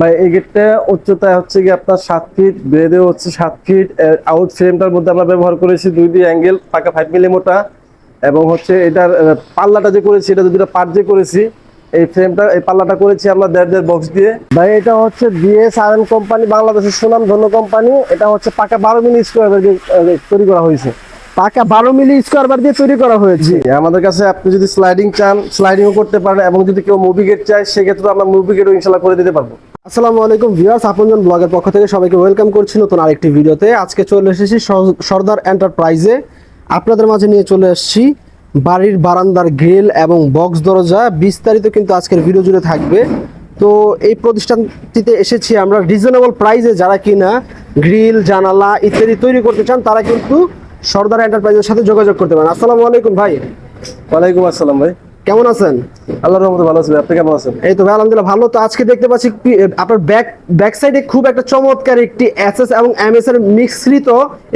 ভাই, এই গেটটা উচ্চতায় হচ্ছে কি আপনার সাত ফিট ব্রেডে হচ্ছে সাত ফিট আউট ফ্রেমটার মধ্যে আমরা ব্যবহার করেছি দুই দুই অ্যাঙ্গেল পাকা ফাইভ মিলি মোটা এবং হচ্ছে এটার পাল্লাটা যে করেছি, এটা দুটা পার্ট যে করেছি, এই ফ্রেমটা এই পাল্লাটা করেছি আমরা দেড় দেড় বক্স দিয়ে। ভাই, এটা হচ্ছে বিএস আর কোম্পানি বাংলাদেশের সুনাম ধন্য কোম্পানি এটা হচ্ছে পাকা বারো মিলি স্কোয়ার তৈরি করা হয়েছে। পাকা বারো মিলি স্কোয়ার বার দিয়ে তৈরি করা হয়েছে। আমাদের কাছে আপনি যদি স্লাইডিং চান স্লাইডিংও করতে পারেন এবং যদি কেউ মুভি গেট চায় সেক্ষেত্রে আমরা মুভি গেটও ইনশাল্লাহ করে দিতে পারব। আসসালামু আলাইকুম ভিউয়ার্স আপনজন ব্লগের পক্ষ থেকে সবাইকে ওয়েলকাম করছি নতুন আরেকটি ভিডিওতে। আজকে চলে এসেছি সর- সর্দার এন্টারপ্রাইজে আপনাদের মাঝে নিয়ে চলে এসেছি বাড়ির বারান্দার গ্রিল এবং বক্স দরজা। বিস্তারিত কিন্তু আজকের ভিডিও জুড়ে থাকবে। তো এই প্রতিষ্ঠানটিতে এসেছি আমরা। রিজনেবল প্রাইসে যারা কিনা গ্রিল জানালা ইত্যাদি তৈরি করতে চান তারা কিন্তু সর্দার এন্টারপ্রাইজের সাথে যোগাযোগ করতে পারেন। আসসালামু আলাইকুম ভাই। ওয়ালাইকুম আসসালাম ভাই। কেমন আছেন? আল্লাহর রহমতে ভালো আছি আপনি কেমন আছেন? এই তো ভাই আলহামদুলিল্লাহ ভালো। তো আজকে দেখতে পাচ্ছি আপনার ব্যাক ব্যাক সাইডে খুব একটা চমৎকার একটি এসএস এবং এমএস এর মিশ্রিত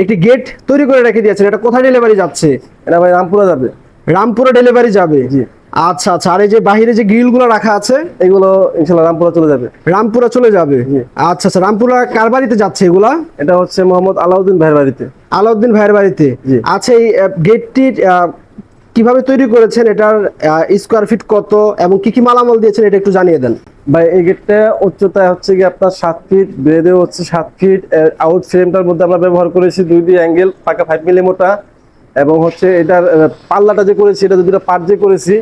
একটি গেট তৈরি করে রেখে দিয়েছেন। এটা কোথায় ডেলিভারি যাচ্ছে? এটা ভাই রামপুরা যাবে। রামপুরে ডেলিভারি যাবে। জি। আচ্ছা আচ্ছা আর এই যে বাহিরে যে গ্রিলগুলো রাখা আছে এগুলো ইনশাল্লাহ রামপুরা চলে যাবে। রামপুরা চলে যাবে। আচ্ছা আচ্ছা রামপুরা কার বাড়িতে যাচ্ছে এগুলা? এটা হচ্ছে মোহাম্মদ আলাউদ্দিন ভাইয়ের বাড়িতে। আলাউদ্দিন ভাইয়ের বাড়িতে? আচ্ছা এই গেটটি কীভাবে তৈরি করেছেন? এটার স্কোয়ার ফিট কত? এবং কি কি মালামাল দিয়েছেন? এটা একটু জানিয়ে দেন। ভাই এই গেটটা উচ্চতায় হচ্ছে কি আপনার সাত ফিট ব্রেডে হচ্ছে সাত ফিট আউট ফ্রেমটার মধ্যে আমরা ব্যবহার করেছি দুই দুই অ্যাঙ্গেল পাকা ফাইভ মিলি মোটা এবং হচ্ছে এটার পাল্লাটা যে করেছি এটা দুটা পার্ট যে করেছি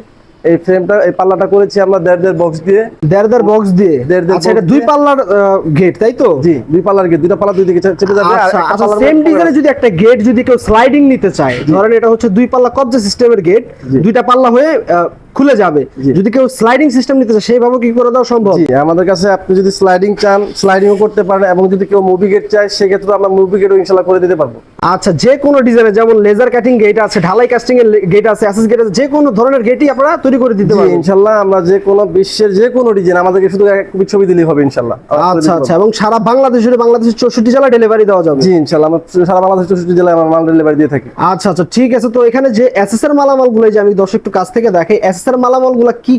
এই ফ্রেমটা এই পাল্লাটা করেছি আমরা দেড় দেড় বক্স দিয়ে। দেড় দেড় বক্স দিয়ে? দেড় দেড় আচ্ছা এটা দুই। পাল্লার গেট তাই তো? জি দুই পাল্লার গেট দুটো পাল্লা দুই দিকে চেপে যাবে আর আচ্ছা আচ্ছা সেম ডিজাইনে যদি একটা গেট যদি কেউ স্লাইডিং নিতে চায় ধরেন এটা হচ্ছে দুই পাল্লা কবজা সিস্টেমের গেট দুইটা পাল্লা হয়ে খুলে যাবে। যদি কেউ স্লাইডিং সিস্টেম নিতে চায় সেইভাবে কি করে দেওয়া সম্ভব? জি আমাদের কাছে আপনি যদি স্লাইডিং চান স্লাইডিংও করতে পারেন এবং যদি কেউ মুভি গেট চায় সেক্ষেত্রে আমরা মুভি গেটও ইনশাল্লাহ করে দিতে পারব। আচ্ছা যে কোনো ডিজাইনের যেমন লেজার কাটিং গেট আছে ঢালাই কাস্টিং এর গেট আছে অ্যাসেস গেট আছে যে কোনো ধরনের গেটই আপনারা তৈরি করে দিতে পারবেন। ইনশাল্লাহ আমরা যে কোনো বিশ্বের যে কোনো ডিজাইন আমাদেরকে শুধু এক কপি ছবি দিলেই হবে ইনশাল্লাহ আচ্ছা আচ্ছা এবং সারা বাংলাদেশ জুড়ে বাংলাদেশের চৌষট্টি জেলা ডেলিভারি দেওয়া যাবে। জি ইনশাল্লাহ আমরা সারা বাংলাদেশ চৌষট্টি জেলায় আমরা মাল ডেলিভারি দিয়ে থাকি। আচ্ছা আচ্ছা ঠিক আছে তো এখানে যে এসএস এর মালামালগুলো যে আমি দর্শক একটু কাছ থেকে দেখাই এসএস এর মালামালগুলো কি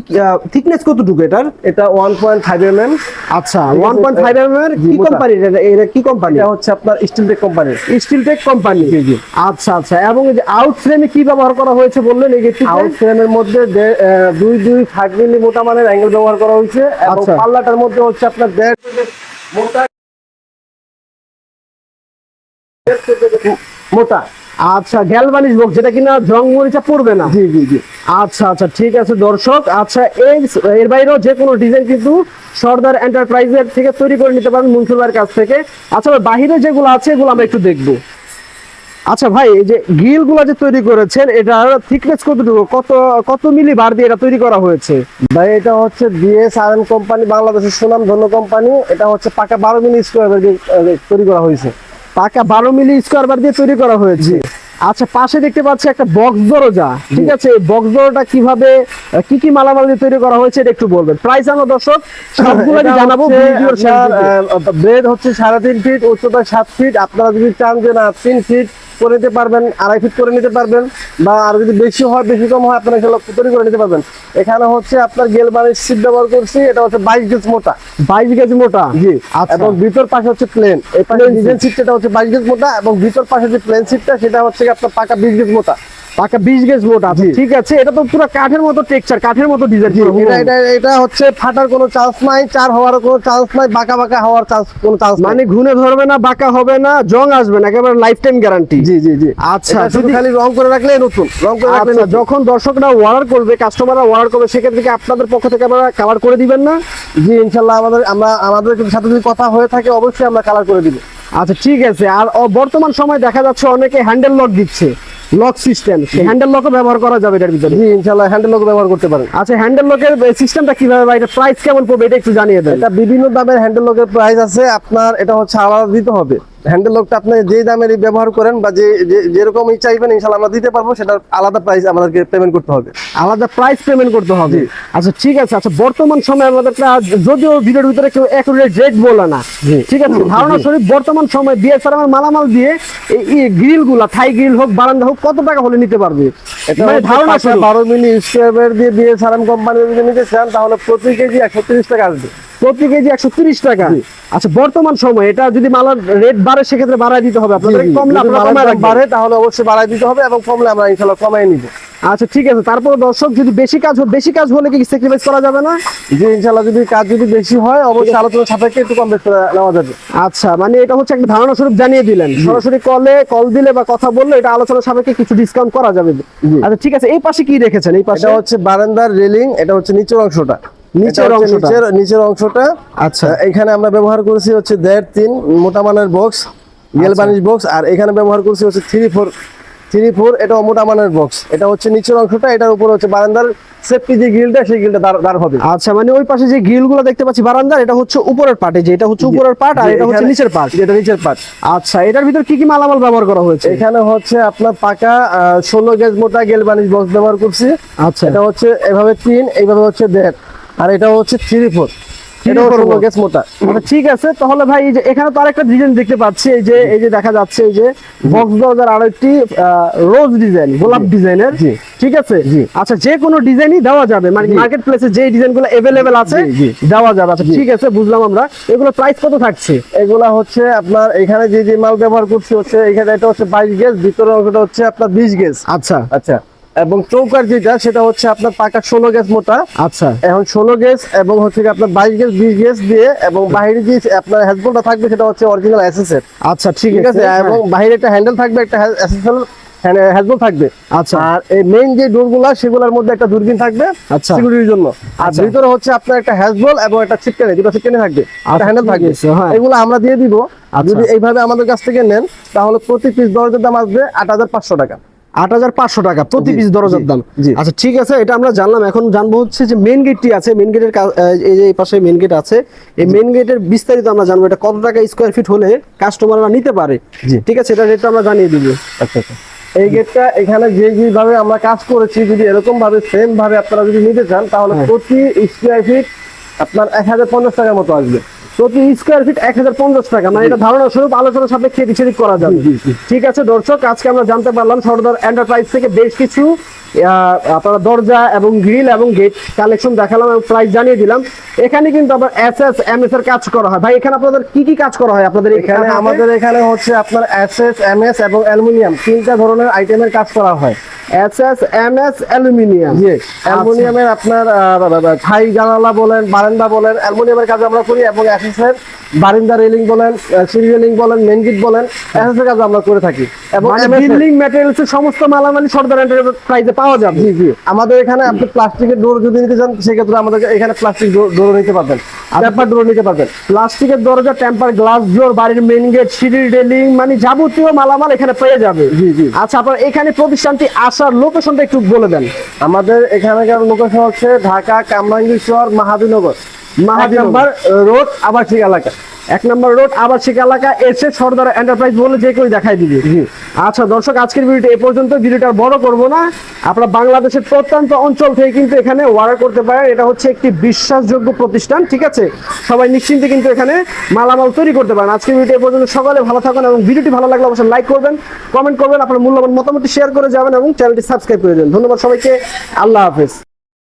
থিকনেস কতটুকু এটার? এটা one point five M M আচ্ছা ওয়ান পয়েন্ট ফাইভ এম এর কি কোম্পানি এটা কি কোম্পানি এটা হচ্ছে আপনার স্টিল টেক কোম্পানির স্টিল টেক কোম্পানি জি, জি। আচ্ছা আচ্ছা এবং এই যে আউট ফ্রেমে কি ব্যবহার করা হয়েছে বললেন? এই গেটটি আউট ফ্রেমের মধ্যে দে- আহ, দুই দুই ফাইভ মিলি মোটা মানের অ্যাঙ্গেল ব্যবহার করা হয়েছে। এবং আচ্ছা। পাল্লাটার মধ্যে হচ্ছে আপনার দেড় মোটা মোটা। আচ্ছা গ্যালভানিশ বক্স যেটা কিনা জং মরিচা পড়বে না। জি জি জি। আচ্ছা আচ্ছা ঠিক আছে দর্শক। আচ্ছা এই এর বাইরেও যে কোনো ডিজাইন কিন্তু সর্দার এন্টারপ্রাইজের থেকে তৈরি করে নিতে পারেন মুন্সুলার কাছ থেকে। আচ্ছা বাহিরে যেগুলো আছে এগুলো আমরা একটু দেখব। আচ্ছা ভাই এই যে গ্রিলগুলো যে তৈরি করেছেন এটার থিকনেস কতটুকু? কত কত মিলি বার দিয়ে এটা তৈরি করা হয়েছে? ভাই এটা হচ্ছে বিএস আর কোম্পানি বাংলাদেশের সুনাম ধন্য কোম্পানি এটা হচ্ছে পাকা বারো মিলি স্কোয়ার তৈরি করা হয়েছে। পাকা বারো মিলি স্কোয়ার বার দিয়ে তৈরি করা হয়েছে। আচ্ছা পাশে দেখতে পাচ্ছি একটা বক্স দরজা। ঠিক আছে বক্স দরজাটা কীভাবে কি কি মালামাল দিয়ে তৈরি করা হয়েছে এটা একটু বলবেন। প্রাইস আমরা দর্শক? সবগুলো এটা জানাব ভিডিওর ব্রেড হচ্ছে সাড়ে তিন ফিট উচ্চতা সাত ফিট আপনারা যদি চান যে না তিন ফিট করে নিতে পারবেন আড়াই ফিট করে নিতে পারবেন বা আর যদি বেশি হয় বেশি কম হয় আপনারা সেগুলো তৈরি করে নিতে পারবেন। এখানে হচ্ছে আপনার গেল বাড়ির সিট ব্যবহার করছি এটা হচ্ছে বাইশ গেজ মোটা। বাইশ গেজ মোটা? জি আচ্ছা। এবং ভিতর পাশে হচ্ছে প্লেন এই পাশে Plain ডিজাইন সিট সেটা হচ্ছে বাইশ গেজ মোটা এবং ভিতর পাশে যে প্লেন সিটটা সেটা হচ্ছে আপনার পাকা বিশ গেজ মোটা। পাকা গেজ মোটা জি। ঠিক আছে? এটা তো পুরো কাঠের মতো টেক্সচার কাঠের মতো ডিজাইন এটা এটা এটা হচ্ছে ফাটার কোনো চান্স নাই চার হওয়ার কোনো চান্স নাই বাঁকা বাঁকা হওয়ার চান্স কোনো চান্স মানে ঘুনে ধরবে না বাঁকা হবে না জং আসবে না একেবারে লাইফ টাইম গ্যারান্টি জি জি জি। আচ্ছা, যদি- খালি রং করে রাখলে নতুন রং করে রাখলে আচ্ছা নতুন। যখন দর্শকরা অর্ডার করবে কাস্টমাররা অর্ডার করবে সেক্ষেত্রে কি আপনাদের পক্ষ থেকে আপনারা কালার করে দিবেন না? জি ইনশাল্লাহ আমাদের আমরা আমাদের সাথে যদি কথা হয়ে থাকে অবশ্যই আমরা কালার করে দিব। আচ্ছা ঠিক আছে। আর বর্তমান সময় দেখা যাচ্ছে অনেকে হ্যান্ডেল লক দিচ্ছে। লক সিস্টেম হ্যান্ডেল লকও ব্যবহার করা যাবে এটার ভিতরে। জি ইনশাল্লাহ হ্যান্ডেল লক ব্যবহার করতে পারেন। আচ্ছা হ্যান্ডেল লকের সিস্টেমটা কীভাবে বা এটা প্রাইস কেমন পড়বে এটা একটু জানিয়ে দেন। এটা বিভিন্ন দামের হ্যান্ডেল লকের প্রাইস আছে। আপনার এটা হচ্ছে আলাদা দিতে হবে। হ্যান্ডেল লোকটা আপনি যেই দামের ব্যবহার করেন বা যে যেরকমই চাইবেন ইনশাল্লাহ আমরা দিতে পারব। সেটা আলাদা প্রাইস আমাদেরকে পেমেন্ট করতে হবে। আলাদা প্রাইস পেমেন্ট করতে হবে। আচ্ছা ঠিক আছে। আচ্ছা বর্তমান সময়ে আমাদের যদিও ভিডিওর ভিতরে কেউ অ্যাকুরেট রেট বলে না। ঠিক আছে ধারণা শরীফ বর্তমান সময় বিএসআর আমার মালামাল দিয়ে এই গ্রিলগুলা থাই গ্রিল হোক বারান্দা হোক কত টাকা হলে নিতে পারবে? মানে ধারণা বারো মিলি স্কোয়ার দিয়ে সারাম কোম্পানি যদি নিতে চান তাহলে প্রতি কেজি একশো তিরিশ টাকা আসবে। প্রতি কেজি একশো তিরিশ টাকা। আচ্ছা বর্তমান সময় এটা যদি মালার রেট বাড়ে সেক্ষেত্রে বাড়ায় দিতে হবে। আপনাদের। কমলে আপনারা। বাড়ে তাহলে অবশ্যই বাড়াই দিতে হবে এবং কমলে আমরা ইনশাল্লাহ কমাই নিব। আচ্ছা ঠিক আছে। তারপরে দর্শক যদি বেশি কাজ হয় বেশি কাজ হলে কি স্যাক্রিফাইস করা যাবে না? যে ইনশাল্লাহ যদি কাজ যদি বেশি হয় অবশ্যই আলোচনা সাপেক্ষে একটু কম বেশি করে নেওয়া যাবে। আচ্ছা মানে এটা হচ্ছে একটা ধারণা স্বরূপ জানিয়ে দিলেন। সরাসরি কলে কল দিলে বা কথা বললে এটা আলোচনা সাপেক্ষে কিছু ডিসকাউন্ট করা যাবে। আচ্ছা ঠিক আছে। এই পাশে কি রেখেছেন? এই পাশে হচ্ছে বারান্দার রেলিং এটা হচ্ছে নিচের অংশটা। নিচের অংশটা। নিচের অংশটা। আচ্ছা। এখানে আমরা ব্যবহার করেছি হচ্ছে দেড় তিন মোটা মানের বক্স গেল আচ্ছা। বানিশ বক্স আর এখানে ব্যবহার করছি হচ্ছে থ্রি ফোর থ্রি ফোর এটা মোটা মানের বক্স। এটা হচ্ছে নিচের অংশটা এটার উপর হচ্ছে বারান্দার সেফটি যে গিলটা সেই গিলটা দাঁড় হবে। আচ্ছা মানে ওই পাশে যে গ্রিলগুলো দেখতে পাচ্ছি বারান্দার এটা হচ্ছে উপরের পার্টে যে এটা হচ্ছে উপরের পার্ট আর এটা হচ্ছে নিচের পার্ট যেটা নিচের পার্ট আচ্ছা এটার ভিতর কি কি মালামাল ব্যবহার করা হয়েছে? এখানে হচ্ছে আপনার পাকা ষোলো গেজ মোটা গেল বানিশ বক্স ব্যবহার করছি। আচ্ছা। এটা হচ্ছে এভাবে তিন এইভাবে হচ্ছে দেড়। আর এটা হচ্ছে থ্রি ফোর মানে ঠিক আছে তাহলে ভাই এই যে এখানে তো আরেকটা ডিজাইন দেখতে পাচ্ছি এই যে এই যে দেখা যাচ্ছে এই যে বক্স দরজার আরও একটি রোজ ডিজাইন গোলাপ ডিজাইনের ঠিক আছে? আচ্ছা যে কোনো ডিজাইনই দেওয়া যাবে মানে মার্কেট প্লেসে যে ডিজাইনগুলো এভেলেবেল আছে দেওয়া যাবে। আচ্ছা ঠিক আছে বুঝলাম আমরা। এগুলো প্রাইস কত থাকছে? এগুলা হচ্ছে আপনার এখানে যে যে মাল ব্যবহার করছি হচ্ছে এখানে এটা হচ্ছে 22 গেজ ভিতরে অংশটা হচ্ছে আপনার 20 গেজ আচ্ছা। আচ্ছা। এবং চৌকার যেটা সেটা হচ্ছে আপনার পাকা ষোলো গ্যাস মোটা। আচ্ছা। এখন ষোলো গেজ এবং হচ্ছে আপনার বাইশ গ্যাস বিশ গেজ দিয়ে এবং বাইরে যে আপনার হ্যাজবলটা থাকবে সেটা হচ্ছে অরিজিনাল এসএসএর আচ্ছা ঠিক আছে? আছে এবং বাইরে একটা হ্যান্ডেল থাকবে একটা এসএসএল হ্যাজবল থাকবে। আচ্ছা। আর এই মেইন যে ডোরগুলা সেগুলোর মধ্যে একটা দূরবীন থাকবে আচ্ছা। সিকিউরিটির জন্য। আর আচ্ছা। ভিতরে হচ্ছে আপনার একটা হ্যাজবল এবং একটা দুটো থাকবে একটা আচ্ছা, হ্যান্ডেল থাকবে। হ্যাঁ। এগুলো আমরা দিয়ে দিব। আচ্ছা। যদি এইভাবে আমাদের কাছ থেকে নেন তাহলে প্রতি পিস দরজার দাম আসবে আট হাজার পাঁচশো টাকা। আট হাজার পাঁচশো টাকা প্রতি পিস দরজার দাম। আচ্ছা ঠিক আছে এটা আমরা জানলাম। এখন জানব হচ্ছে যে মেন গেটটি আছে মেন গেটের এই যে এই পাশে মেন গেট আছে এই মেন গেটের বিস্তারিত আমরা জানব এটা কত টাকা স্কোয়ার ফিট হলে কাস্টমাররা নিতে পারে। ঠিক আছে এটা রেটটা আমরা জানিয়ে দিব। আচ্ছা আচ্ছা। এই গেটটা এখানে যে যেভাবে আমরা কাজ করেছি যদি এরকম ভাবে সেম ভাবে আপনারা যদি নিতে চান তাহলে হ্যাঁ। প্রতি স্কোয়ার ফিট আপনার এক হাজার পঞ্চাশ টাকার মতো আসবে। প্রতি স্কোয়ার ফিট এক হাজার পঞ্চাশ টাকা। মানে এটা ধারণা স্বরূপ আলোচনা সাপেক্ষে সেদিক করা যাবে। ঠিক আছে দর্শক আজকে আমরা জানতে পারলাম সর্দার এন্টারপ্রাইজ থেকে বেশ কিছু আপনারা দরজা এবং গ্রিল এবং গেট কালেকশন দেখালাম এবং প্রাইস জানিয়ে দিলাম। এখানে কিন্তু আবার এস এস এম এস এর কাজ করা হয়। ভাই এখানে আপনাদের কি কি কাজ করা হয় আপনাদের এখানে আমাদের এখানে হচ্ছে আপনার এসএস এমএস এবং অ্যালুমিনিয়াম তিনটা ধরনের আইটেমের কাজ করা হয়। S S M S aluminium অ্যালুমিনিয়ামের আপনার থাই জানালা বলেন বারান্দা বলেন অ্যালুমিনিয়ামের কাজ আমরা করি এবং এসএস এর বারিন্দা রেলিং বলেন সিঁড়ি রেলিং বলেন মেন গেট বলেন এসএস এর কাজ আমরা করে থাকি। এবং MS এর- বিল্ডিং ম্যাটেরিয়ালস এর সমস্ত মালামালি সর্দার এন্টারপ্রাইজে পাওয়া যাবে। জি জি। আমাদের এখানে আপনি প্লাস্টিকের ডোর যদি নিতে চান সেক্ষেত্রে আমাদের এখানে প্লাস্টিক ডোর নিতে পারবেন। পেপার ডোর নিতে পারবেন। প্লাস্টিকের দরজা টেম্পার গ্লাস ডোর বাড়ির মেন গেট সিঁড়ির রেলিং মানে যাবতীয় মালামাল এখানে পেয়ে যাবে। জি, জি। আচ্ছা আপনার এখানে প্রতিষ্ঠানটি আসার লোকেশনটা একটু বলে দেন। আমাদের এখানকার লোকেশন হচ্ছে ঢাকা কামরাঙ্গীরচর শহর মাহাবীনগর। মাহাবীনগর রোড আবাসিক এলাকা। এক নম্বর রোড আবাসিক এলাকা এসে সর্দার এন্টারপ্রাইজ বলে যে কেউ দেখাই দিবে। আচ্ছা দর্শক আজকের ভিডিওটা এ পর্যন্ত। ভিডিওটা আর বড় করব না। আপনারা বাংলাদেশের প্রত্যন্ত অঞ্চল থেকে কিন্তু এখানে অর্ডার করতে পারেন। এটা হচ্ছে একটি বিশ্বাসযোগ্য প্রতিষ্ঠান ঠিক আছে? সবাই নিশ্চিন্তে কিন্তু এখানে মালামাল তৈরি করতে পারেন। আজকের ভিডিও এ পর্যন্ত। সকালে ভালো থাকুন এবং ভিডিওটি ভালো লাগলে অবশ্যই লাইক করবেন কমেন্ট করবেন আপনার মূল্যবান মতামত শেয়ার করে যাবেন এবং চ্যানেলটি সাবস্ক্রাইব করে দেবেন। ধন্যবাদ সবাইকে। আল্লাহ হাফেজ।